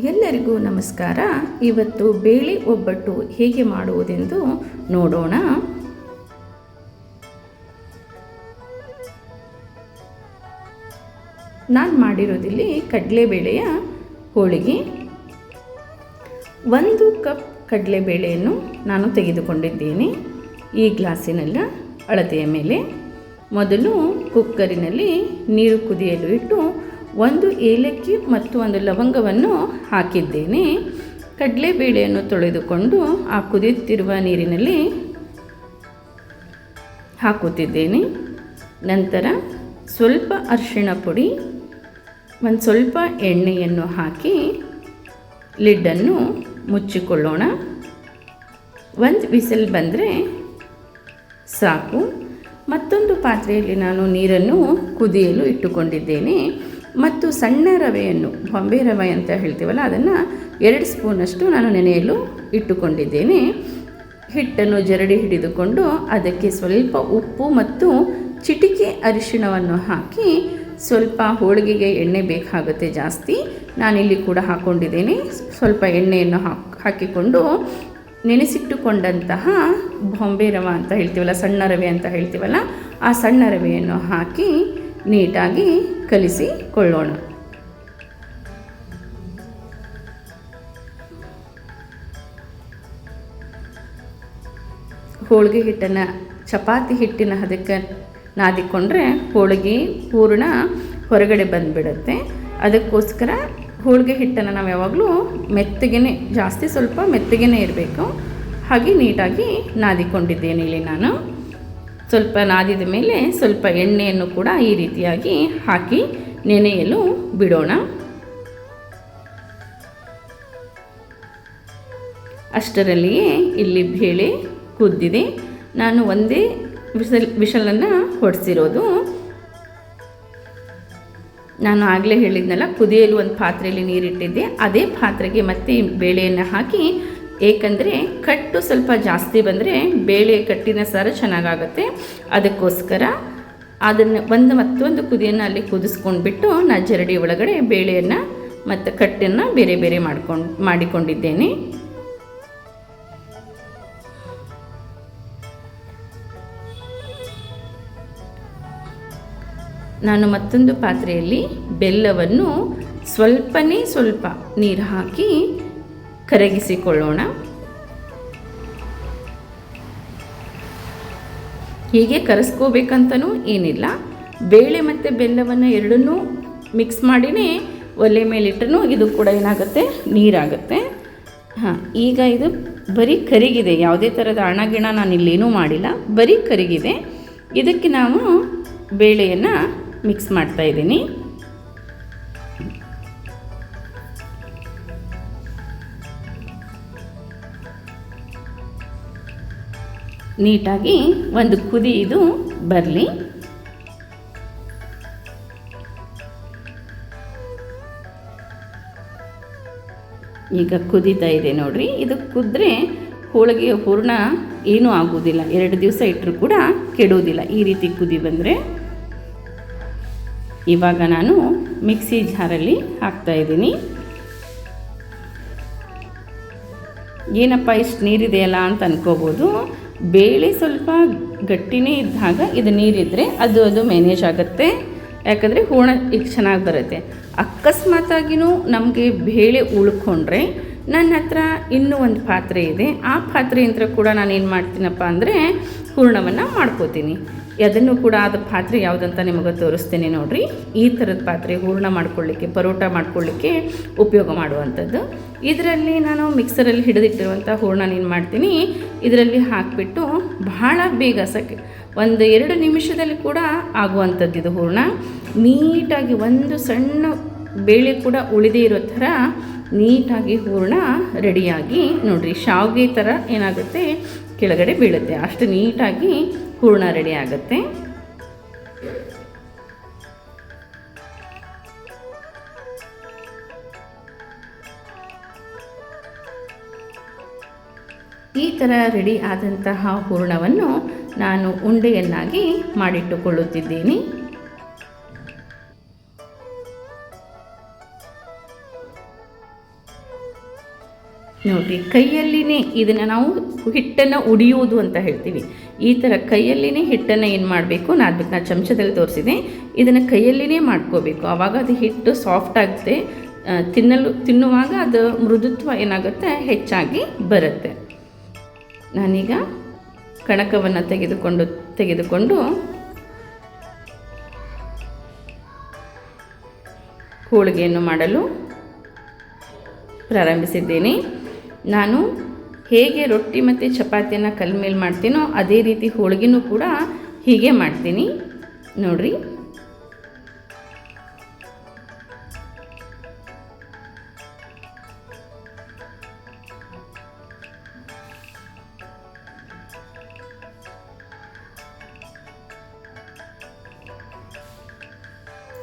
ಎಲ್ಲರಿಗೂ ನಮಸ್ಕಾರ. ಇವತ್ತು ಬೇಳೆ ಒಬ್ಬಟ್ಟು ಹೇಗೆ ಮಾಡುವುದೆಂದು ನೋಡೋಣ. ನಾನು ಮಾಡಿರೋದಿಲ್ಲಿ ಕಡಲೆಬೇಳೆಯ ಹೋಳಿಗೆ. ಒಂದು ಕಪ್ ಕಡಲೆಬೇಳೆಯನ್ನು ನಾನು ತೆಗೆದುಕೊಂಡಿದ್ದೇನೆ. ಈ ಗ್ಲಾಸಿನೆಲ್ಲ ಅಳತೆಯ ಮೇಲೆ. ಮೊದಲು ಕುಕ್ಕರಿನಲ್ಲಿ ನೀರು ಕುದಿಯಲು ಇಟ್ಟು ಒಂದು ಏಲಕ್ಕಿ ಮತ್ತು ಒಂದು ಲವಂಗವನ್ನು ಹಾಕಿದ್ದೇನೆ. ಕಡಲೆಬೇಳೆಯನ್ನು ತೊಳೆದುಕೊಂಡು ಆ ಕುದಿಯುತ್ತಿರುವ ನೀರಿನಲ್ಲಿ ಹಾಕುತ್ತಿದ್ದೇನೆ. ನಂತರ ಸ್ವಲ್ಪ ಅರಿಶಿಣ ಪುಡಿ, ಒಂದು ಸ್ವಲ್ಪ ಎಣ್ಣೆಯನ್ನು ಹಾಕಿ ಲಿಡ್ಡನ್ನು ಮುಚ್ಚಿಕೊಳ್ಳೋಣ. ಒಂದು ವಿಸಿಲ್ ಬಂದರೆ ಸಾಕು. ಮತ್ತೊಂದು ಪಾತ್ರೆಯಲ್ಲಿ ನಾನು ನೀರನ್ನು ಕುದಿಯಲು ಇಟ್ಟುಕೊಂಡಿದ್ದೇನೆ. ಮತ್ತು ಸಣ್ಣ ರವೆಯನ್ನು, ಬೊಂಬೆ ರವೆ ಅಂತ ಹೇಳ್ತೀವಲ್ಲ, ಅದನ್ನು ಎರಡು ಸ್ಪೂನಷ್ಟು ನಾನು ನೆನೆಯಲು ಇಟ್ಟುಕೊಂಡಿದ್ದೇನೆ. ಹಿಟ್ಟನ್ನು ಜರಡಿ ಹಿಡಿದುಕೊಂಡು ಅದಕ್ಕೆ ಸ್ವಲ್ಪ ಉಪ್ಪು ಮತ್ತು ಚಿಟಿಕೆ ಅರಿಶಿಣವನ್ನು ಹಾಕಿ ಸ್ವಲ್ಪ ಹೋಳಿಗೆಗೆ ಎಣ್ಣೆ ಬೇಕಾಗುತ್ತೆ ಜಾಸ್ತಿ. ನಾನಿಲ್ಲಿ ಕೂಡ ಹಾಕ್ಕೊಂಡಿದ್ದೇನೆ ಸ್ವಲ್ಪ ಎಣ್ಣೆಯನ್ನು ಹಾಕಿ, ಹಾಕಿಕೊಂಡು ನೆನೆಸಿಟ್ಟುಕೊಂಡಂತಹ ಬೊಂಬೆ ರವೆ ಅಂತ ಹೇಳ್ತೀವಲ್ಲ, ಸಣ್ಣ ರವೆ ಅಂತ ಹೇಳ್ತೀವಲ್ಲ, ಆ ಸಣ್ಣ ರವೆಯನ್ನು ಹಾಕಿ ನೀಟಾಗಿ ಕಲಿಸಿಕೊಳ್ಳೋಣ ಹೋಳಿಗೆ ಹಿಟ್ಟನ್ನು, ಚಪಾತಿ ಹಿಟ್ಟಿನ ಹದಕ್ಕೆ ನಾದಿಕೊಂಡ್ರೆ ಹೋಳಿಗೆ ಪೂರ್ಣ ಹೊರಗಡೆ ಬಂದುಬಿಡುತ್ತೆ. ಅದಕ್ಕೋಸ್ಕರ ಹೋಳಿಗೆ ಹಿಟ್ಟನ್ನು ನಾವು ಯಾವಾಗಲೂ ಮೆತ್ತಗೆನೆ, ಜಾಸ್ತಿ ಸ್ವಲ್ಪ ಮೆತ್ತಗೆನೆ ಇರಬೇಕು. ಹಾಗೆ ನೀಟಾಗಿ ನಾದಿಕೊಂಡಿದ್ದೇನೆ ಇಲ್ಲಿ ನಾನು. ಸ್ವಲ್ಪ ನಾದಿದ ಮೇಲೆ ಸ್ವಲ್ಪ ಎಣ್ಣೆಯನ್ನು ಕೂಡ ಈ ರೀತಿಯಾಗಿ ಹಾಕಿ ನೆನೆಯಲು ಬಿಡೋಣ. ಅಷ್ಟರಲ್ಲಿಯೇ ಇಲ್ಲಿ ಬೇಳೆ ಕುದ್ದಿದೆ. ನಾನು ಒಂದೇ ವಿಸಲ್ ವಿಷಲನ್ನು ಹೊಡೆಸಿರೋದು. ನಾನು ಆಗಲೇ ಹೇಳಿದ್ನಲ್ಲ, ಕುದಿಯಲು ಒಂದು ಪಾತ್ರೆಯಲ್ಲಿ ನೀರಿಟ್ಟಿದ್ದೆ. ಅದೇ ಪಾತ್ರೆಗೆ ಮತ್ತೆ ಬೇಳೆಯನ್ನು ಹಾಕಿ ಏಕೆಂದರೆ ಕಟ್ಟು ಸ್ವಲ್ಪ ಜಾಸ್ತಿ ಬಂದರೆ ಬೇಳೆ ಕಟ್ಟಿನ ಸಾರ ಚೆನ್ನಾಗಾಗುತ್ತೆ. ಅದಕ್ಕೋಸ್ಕರ ಅದನ್ನು ಒಂದು ಮತ್ತೊಂದು ಕುದಿಯನ್ನು ಅಲ್ಲಿ ಕುದಿಸ್ಕೊಂಡ್ಬಿಟ್ಟು ನಾ ಜರಡಿ ಒಳಗಡೆ ಬೇಳೆಯನ್ನು ಮತ್ತು ಕಟ್ಟನ್ನು ಬೇರೆ ಬೇರೆ ಮಾಡ್ಕೊಂಡು ಮಾಡಿಕೊಂಡಿದ್ದೇನೆ. ನಾನು ಮತ್ತೊಂದು ಪಾತ್ರೆಯಲ್ಲಿ ಬೆಲ್ಲವನ್ನು ಸ್ವಲ್ಪನೇ ಸ್ವಲ್ಪ ನೀರು ಹಾಕಿ ಕರಗಿಸಿಕೊಳ್ಳೋಣ. ಹೀಗೆ ಕರೆಸ್ಕೋಬೇಕಂತನೂ ಏನಿಲ್ಲ. ಬೇಳೆ ಮತ್ತು ಬೆಲ್ಲವನ್ನು ಎರಡನ್ನೂ ಮಿಕ್ಸ್ ಮಾಡಿನೇ ಒಲೆ ಮೇಲಿಟ್ಟರೂ ಇದು ಕೂಡ ಏನಾಗುತ್ತೆ? ನೀರಾಗುತ್ತೆ. ಹಾಂ, ಈಗ ಇದು ಬರೀ ಕರಿಗಿದೆ. ಯಾವುದೇ ಥರದ ಅಣಗಿಣ ನಾನು ಇಲ್ಲೇನೂ ಮಾಡಿಲ್ಲ. ಬರೀ ಕರಿಗಿದೆ. ಇದಕ್ಕೆ ನಾವು ಬೇಳೆಯನ್ನು ಮಿಕ್ಸ್ ಮಾಡ್ತಾ ಇದ್ದೀನಿ. ನೀಟಾಗಿ ಒಂದು ಕುದಿ ಇದು ಬರಲಿ. ಈಗ ಕುದೀತಾ ಇದೆ ನೋಡ್ರಿ. ಇದು ಕುದ್ರೆ ಹೋಳಿಗೆ ಹೂರ್ಣ ಏನೂ ಆಗೋದಿಲ್ಲ. ಎರಡು ದಿವಸ ಇಟ್ಟರೂ ಕೂಡ ಕೆಡೋದಿಲ್ಲ ಈ ರೀತಿ ಕುದಿ ಬಂದರೆ ಇವಾಗ ನಾನು ಮಿಕ್ಸಿ ಜಾರಲ್ಲಿ ಹಾಕ್ತಾ ಇದ್ದೀನಿ. ಏನಪ್ಪ ಇಷ್ಟು ನೀರಿದೆಯಲ್ಲ ಅಂತ ಅನ್ಕೋಬೋದು. ಬೇಳೆ ಸ್ವಲ್ಪ ಗಟ್ಟಿನೇ ಇದ್ದಾಗ ಇದು ನೀರಿದ್ದರೆ ಅದು ಅದು ಮ್ಯಾನೇಜ್ ಆಗುತ್ತೆ. ಯಾಕಂದರೆ ಹೂರ್ಣ ಈಗ ಚೆನ್ನಾಗಿ ಬರುತ್ತೆ. ಅಕಸ್ಮಾತಾಗಿಯೂ ನಮಗೆ ಬೇಳೆ ಉಳ್ಕೊಂಡ್ರೆ ನನ್ನ ಹತ್ರ ಇನ್ನೂ ಒಂದು ಪಾತ್ರೆ ಇದೆ. ಆ ಪಾತ್ರೆಯಿಂದ ಕೂಡ ನಾನು ಏನು ಮಾಡ್ತೀನಪ್ಪ ಅಂದರೆ ಹೂರ್ಣವನ್ನು ಮಾಡ್ಕೋತೀನಿ. ಅದನ್ನು ಕೂಡ ಅದು ಪಾತ್ರೆ ಯಾವುದಂತ ನಿಮಗೆ ತೋರಿಸ್ತೇನೆ ನೋಡಿರಿ. ಈ ಥರದ ಪಾತ್ರೆ ಹೂರ್ಣ ಮಾಡ್ಕೊಳ್ಳಿಕ್ಕೆ, ಪರೋಟ ಮಾಡ್ಕೊಳ್ಳಿಕ್ಕೆ ಉಪಯೋಗ ಮಾಡುವಂಥದ್ದು. ಇದರಲ್ಲಿ ನಾನು ಮಿಕ್ಸರಲ್ಲಿ ಹಿಡಿದಿಟ್ಟಿರುವಂಥ ಹೂರ್ಣ ಏನು ಮಾಡ್ತೀನಿ. ಇದರಲ್ಲಿ ಹಾಕಿಬಿಟ್ಟು ಬಹಳ ಬೇಗ ಸಕ್ಕೆ ಒಂದು ಎರಡು ನಿಮಿಷದಲ್ಲಿ ಕೂಡ ಆಗುವಂಥದ್ದು ಇದು ಹೂರ್ಣ. ನೀಟಾಗಿ ಒಂದು ಸಣ್ಣ ಬೇಳೆ ಕೂಡ ಉಳಿದೇ ಇರೋ ಥರ ನೀಟಾಗಿ ಹೂರ್ಣ ರೆಡಿಯಾಗಿ ನೋಡಿರಿ. ಶಾವಿಗೆ ಥರ ಏನಾಗುತ್ತೆ? ಕೆಳಗಡೆ ಬೀಳುತ್ತೆ. ಅಷ್ಟು ನೀಟಾಗಿ ಹೂರ್ಣ ರೆಡಿ ಆಗುತ್ತೆ. ಈ ಥರ ರೆಡಿ ಆದಂತಹ ಹೂರ್ಣವನ್ನು ನಾನು ಉಂಡೆಯನ್ನಾಗಿ ಮಾಡಿಟ್ಟುಕೊಳ್ಳುತ್ತಿದ್ದೀನಿ. ನೋಡಿ, ಕೈಯಲ್ಲಿನೇ ಇದನ್ನು ನಾವು ಹಿಟ್ಟನ್ನು ಉಡಿಯುವುದು ಅಂತ ಹೇಳ್ತೀವಿ. ಈ ಥರ ಕೈಯಲ್ಲಿನೇ ಹಿಟ್ಟನ್ನು ಏನು ಮಾಡಬೇಕು? ನಾನು ಅದಕ್ಕೆ ನಾನು ಚಮಚದಲ್ಲಿ ತೋರಿಸಿದೆ. ಇದನ್ನು ಕೈಯಲ್ಲಿನೇ ಮಾಡ್ಕೋಬೇಕು. ಆವಾಗ ಅದು ಹಿಟ್ಟು ಸಾಫ್ಟ್ ಆಗುತ್ತೆ. ತಿನ್ನಲು, ತಿನ್ನುವಾಗ ಅದು ಮೃದುತ್ವ ಏನಾಗುತ್ತೆ? ಹೆಚ್ಚಾಗಿ ಬರುತ್ತೆ. ನಾನೀಗ ಕಣಕವನ್ನು ತೆಗೆದುಕೊಂಡು ತೆಗೆದುಕೊಂಡು ಹೋಳಿಗೆಯನ್ನು ಮಾಡಲು ಪ್ರಾರಂಭಿಸಿದ್ದೇನೆ. ನಾನು ಹೇಗೆ ರೊಟ್ಟಿ ಮತ್ತು ಚಪಾತಿಯನ್ನು ಕಲ್ ಮೇಲೆ ಮಾಡ್ತೀನೋ ಅದೇ ರೀತಿ ಹೋಳಿಗೆನೂ ಕೂಡ ಹೀಗೆ ಮಾಡ್ತೀನಿ. ನೋಡ್ರಿ.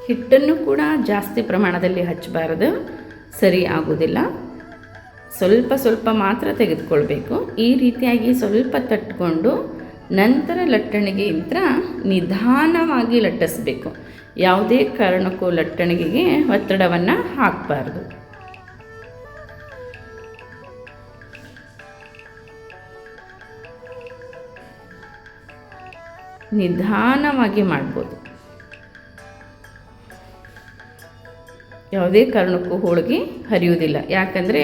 ಹಿಟ್ಟನ್ನು ಕೂಡ ಜಾಸ್ತಿ ಪ್ರಮಾಣದಲ್ಲಿ ಹಚ್ಚಬಾರದು. ಸರಿ ಆಗೋದಿಲ್ಲ. ಸ್ವಲ್ಪ ಸ್ವಲ್ಪ ಮಾತ್ರ ತೆಗೆದುಕೊಳ್ಬೇಕು. ಈ ರೀತಿಯಾಗಿ ಸ್ವಲ್ಪ ತಟ್ಕೊಂಡು ನಂತರ ಲಟ್ಟಣಿಗೆ ಇಂತ್ರ ನಿಧಾನವಾಗಿ ಲಟ್ಟಿಸ್ಬೇಕು. ಯಾವುದೇ ಕಾರಣಕ್ಕೂ ಲಟ್ಟಣಿಗೆಗೆ ಒತ್ತಡವನ್ನು ಹಾಕಬಾರ್ದು. ನಿಧಾನವಾಗಿ ಮಾಡ್ಬೋದು. ಯಾವುದೇ ಕಾರಣಕ್ಕೂ ಹೋಳಿಗೆ ಹರಿಯುವುದಿಲ್ಲ. ಯಾಕಂದರೆ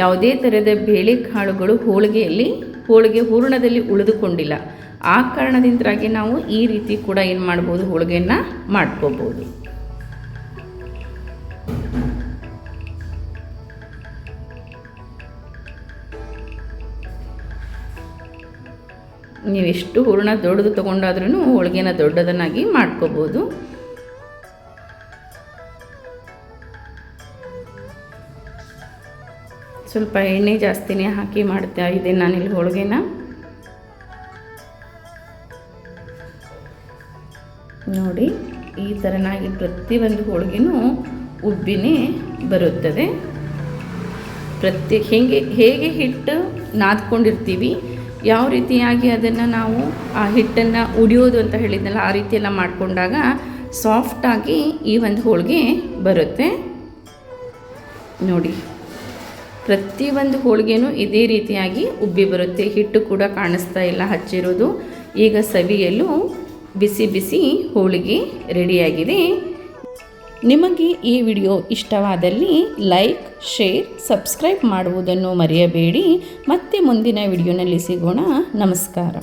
ಯಾವುದೇ ಥರದ ಬೇಳೆಕಾಳುಗಳು ಹೋಳಿಗೆಯಲ್ಲಿ, ಹೋಳಿಗೆ ಹೂರಣದಲ್ಲಿ ಉಳಿದುಕೊಂಡಿಲ್ಲ. ಆ ಕಾರಣದಿಂದಾಗಿ ನಾವು ಈ ರೀತಿ ಕೂಡ ಏನು ಮಾಡ್ಬೋದು, ಹೋಳಿಗೆಯನ್ನು ಮಾಡ್ಕೋಬೋದು. ನೀವೆಷ್ಟು ಹೂರ್ಣ ದೊಡ್ಡದು ತೊಗೊಂಡಾದ್ರೂ ಹೋಳಿಗೆನ ದೊಡ್ಡದನ್ನಾಗಿ ಮಾಡ್ಕೋಬೋದು. ಸ್ವಲ್ಪ ಎಣ್ಣೆ ಜಾಸ್ತಿನೇ ಹಾಕಿ ಮಾಡ್ತಾ ನಾನು ನಾನಿಲ್ಲಿ ಹೋಳಿಗೆನ. ನೋಡಿ, ಈ ಥರನಾಗಿ ಪ್ರತಿಯೊಂದು ಹೋಳಿಗೆನೂ ಉಬ್ಬಿನೇ ಬರುತ್ತದೆ. ಪ್ರತಿ ಹೇಗೆ ಹೇಗೆ ಹಿಟ್ಟು ನಾದ್ಕೊಂಡಿರ್ತೀವಿ, ಯಾವ ರೀತಿಯಾಗಿ ಅದನ್ನು ನಾವು ಆ ಹಿಟ್ಟನ್ನು ಉಡಿಯೋದು ಅಂತ ಹೇಳಿದ್ನಲ್ಲ, ಆ ರೀತಿಯೆಲ್ಲ ಮಾಡಿಕೊಂಡಾಗ ಸಾಫ್ಟಾಗಿ ಈ ಒಂದು ಹೋಳಿಗೆ ಬರುತ್ತೆ. ನೋಡಿ. ಪ್ರತಿಯೊಂದು ಹೋಳಿಗೆನೂ ಇದೇ ರೀತಿಯಾಗಿ ಉಬ್ಬಿ ಬರುತ್ತೆ. ಹಿಟ್ಟು ಕೂಡ ಕಾಣಿಸ್ತಾ ಇಲ್ಲ ಹಚ್ಚಿರೋದು. ಈಗ ಸವಿಯಲು ಬಿಸಿ ಬಿಸಿ ಹೋಳಿಗೆ ರೆಡಿಯಾಗಿದೆ. ನಿಮಗೆ ಈ ವಿಡಿಯೋ ಇಷ್ಟವಾದಲ್ಲಿ ಲೈಕ್, ಶೇರ್, ಸಬ್ಸ್ಕ್ರೈಬ್ ಮಾಡುವುದನ್ನು ಮರೆಯಬೇಡಿ. ಮತ್ತೆ ಮುಂದಿನ ವಿಡಿಯೋನಲ್ಲಿ ಸಿಗೋಣ. ನಮಸ್ಕಾರ.